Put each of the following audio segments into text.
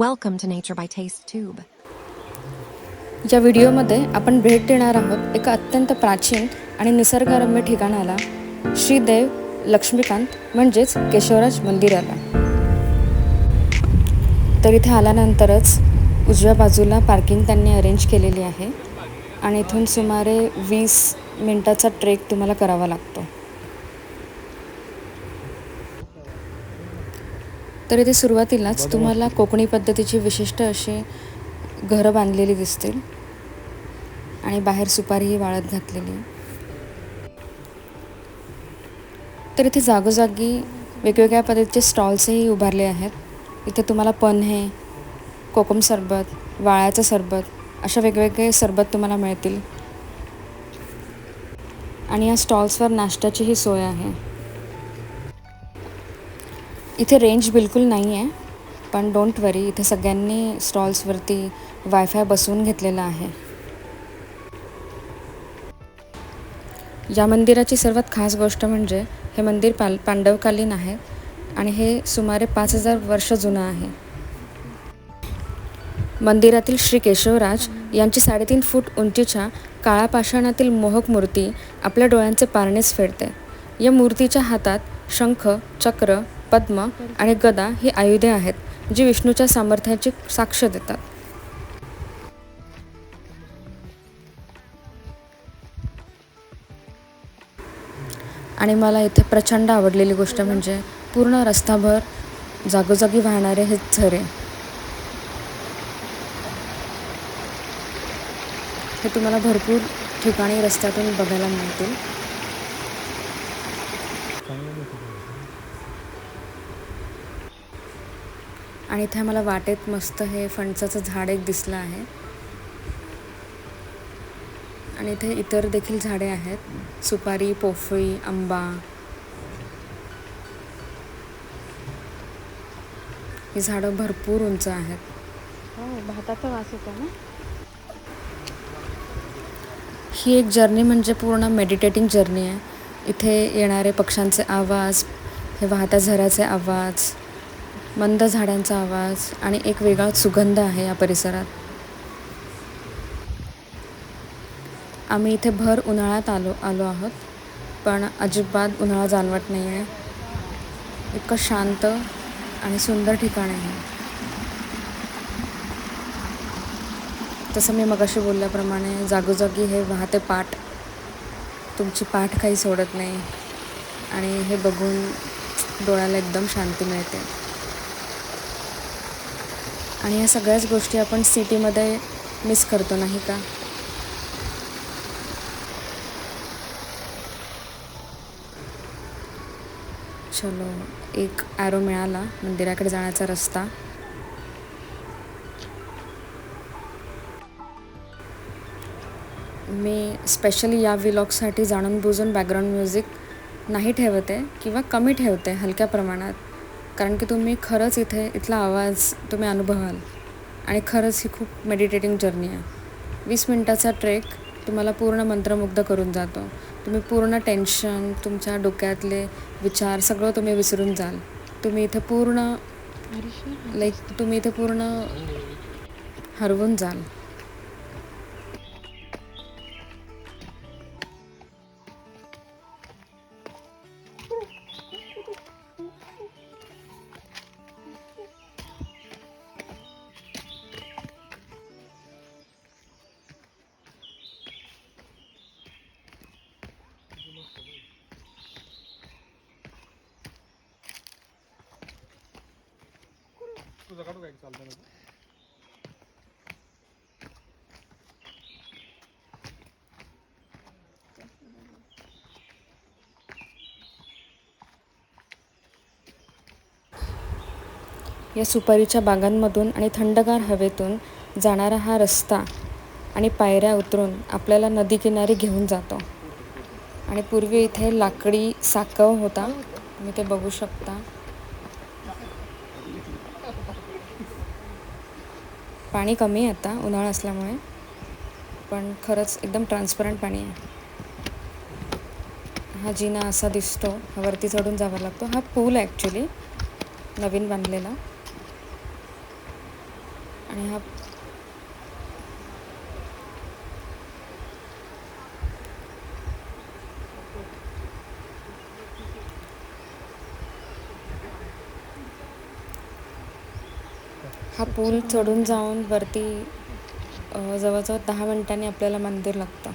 Welcome to Nature by Taste Tube. या व्हिडिओमध्ये आपण भेट देणार आहोत एका अत्यंत प्राचीन आणि निसर्गरम्य ठिकाणाला. श्रीदेव लक्ष्मीकांत म्हणजेच केशवराज मंदिराला. तर इथे आल्यानंतरच उजव्या बाजूला पार्किंग त्यांनी अरेंज केलेली आहे. आणि इथून सुमारे वीस मिनटाचा ट्रेक तुम्हाला करावा लागतो. तर इथे सुरुवातीलाच तुम्हाला कोकणी पद्धतीची विशिष्ट अशी घरं बांधलेली दिसतील. आणि बाहेर सुपारीही वाळत घातलेली. तर इथे जागोजागी वेगवेगळ्या पद्धतीचे स्टॉल्सही उभारले आहेत. इथे तुम्हाला पन्हे कोकम सरबत वाळ्याचं सरबत अशा वेगवेगळे सरबत तुम्हाला मिळतील. आणि या स्टॉल्सवर नाश्त्याचीही सोय आहे. इथे रेंज बिलकुल नाही आहे पण डोंट वरी इथे सगळ्यांनी स्टॉल्सवरती वायफाय बसवून घेतलेला आहे. या मंदिराची सर्वात खास गोष्ट म्हणजे हे मंदिर पाल पांडवकालीन आहे आणि हे सुमारे पाच हजार वर्ष जुनं आहे. मंदिरातील श्री केशवराज यांची साडेतीन फूट उंचीच्या काळापाषाणातील मोहक मूर्ती आपल्या डोळ्यांचे पारणेच फेडते. या मूर्तीच्या हातात शंख चक्र पद्म आणि गदा ही आयुधे आहेत जी विष्णूच्या सामर्थ्याची साक्ष देतात. आणि मला इथे प्रचंड आवडलेली गोष्ट म्हणजे पूर्ण रस्ताभर जागोजागी वाहणारे हे झरे. हे तुम्हाला भरपूर ठिकाणी रस्त्यातून बघायला मिळतील. आणि इथे मला वाटेत मस्त हे फणसाचं झाड एक दिसलं आहे. आणि इथे इतर देखील झाडे आहेत. सुपारी पोफळी आंबा. ही झाडं भरपूर उंच आहेत. हो भाताचा वास येतो ना? ही एक जर्नी म्हणजे पूर्ण मेडिटेटिंग जर्नी आहे. इथे येणारे पक्ष्यांचे आवाज हे वाहत्या झऱ्याचे आवाज मंद झाडांचा आवाज आणि एक वेगळाच सुगंध आहे या परिसरात. आम्ही इथे भर उन्हाळ्यात आलो आलो आहोत पण अजिबात उन्हाळा जाणवत नाही आहे इतकं शांत आणि सुंदर ठिकाण आहे. तसं मी मगाशी बोलल्याप्रमाणे जागोजागी हे वाहते पाठ. तुमची पाठ काही सोडत नाही. आणि हे बघून डोळ्याला एकदम शांती मिळते. आणि या सगळ्याच गोष्टी आपण सिटीमध्ये मिस करतो नाही का? चलो एक ॲरो मिळाला. मंदिराकडे जाण्याचा रस्ता. मी स्पेशली या विलॉगसाठी जाणून बुजून बॅकग्राऊंड म्युझिक नाही ठेवते किंवा कमी ठेवते हलक्या प्रमाणात. कारण की तुम्ही खरंच इथे इथला आवाज तुम्ही अनुभवाल. आणि खरंच ही खूप मेडिटेटिंग जर्नी आहे. वीस मिनटाचा ट्रेक तुम्हाला पूर्ण मंत्रमुग्ध करून जातो. तुम्ही पूर्ण टेन्शन तुमच्या डोक्यातले विचार सगळं तुम्ही विसरून जाल. तुम्ही इथे पूर्ण लाईक तुम्ही इथे पूर्ण हरवून जाल. या सुपारीच्या बागांमधून आणि थंडगार हवेतून जाणारा हा रस्ता आणि पायऱ्या उतरून आपल्याला नदीकिनारी घेऊन जातो. आणि पूर्वी इथे लाकडी साकव होता. तुम्ही ते बघू शकता. पाणी कमी आहे आता उन्हाळा असल्यामुळे. पण खरंच एकदम ट्रान्सपरंट पाणी आहे. हा जिना असा दिसतो हा वरती चढून जावा लागतो. हा पूल आहे ॲक्च्युली नवीन बांधलेला. आणि हा हा पूल चढून जाऊन वरती जवळजवळ दहा मिनिटांनी आपल्याला मंदिर लागतं.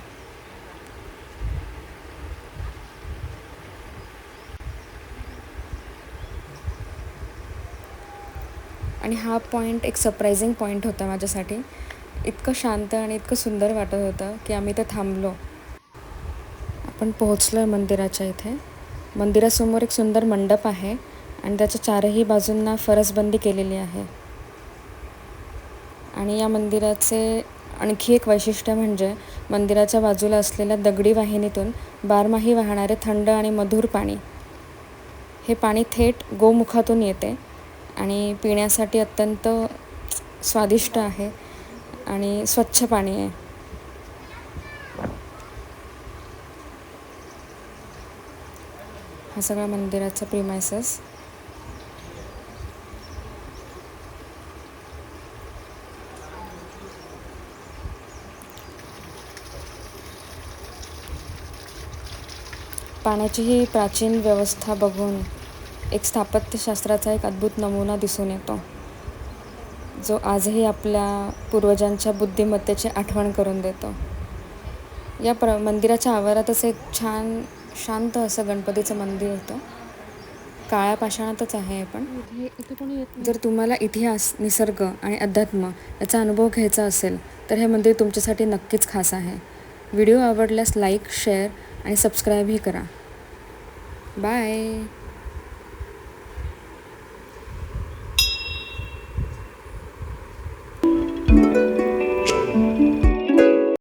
आणि हा पॉईंट एक सरप्रायझिंग पॉईंट होता माझ्यासाठी. इतकं शांत आणि इतकं सुंदर वाटत होतं की आम्ही ते थांबलो. आपण पोहोचलो आहे मंदिराच्या इथे. मंदिरासमोर एक सुंदर मंडप आहे आणि त्याच्या चारही बाजूंना फरसबंदी केलेली आहे. आणि या मंदिराचे आणखी एक वैशिष्ट्य म्हणजे मंदिराच्या बाजूला असलेल्या दगडी वाहिनीतून बारमाही वाहणारे थंड आणि मधुर पाणी. हे पाणी थेट गोमुखातून येते आणि पिण्यासाठी अत्यंत स्वादिष्ट आहे आणि स्वच्छ पाणी आहे. हा सगळा मंदिराचा प्रिमायसेस पाण्याची ही प्राचीन व्यवस्था बघून एक स्थापत्यशास्त्राचा एक अद्भुत नमुना दिसून येतो. जो आजही आपल्या पूर्वजांच्या बुद्धिमत्तेची आठवण करून देतो. या प्र मंदिराच्या आवारातच एक छान शांत असं गणपतीचं मंदिर होतं. काळ्या पाषाणातच आहे पण. जर तुम्हाला इतिहास निसर्ग आणि अध्यात्म याचा अनुभव घ्यायचा असेल तर हे मंदिर तुमच्यासाठी नक्कीच खास आहे. व्हिडिओ आवडल्यास लाईक शेअर आणि सबस्क्राईबही करा. बाय.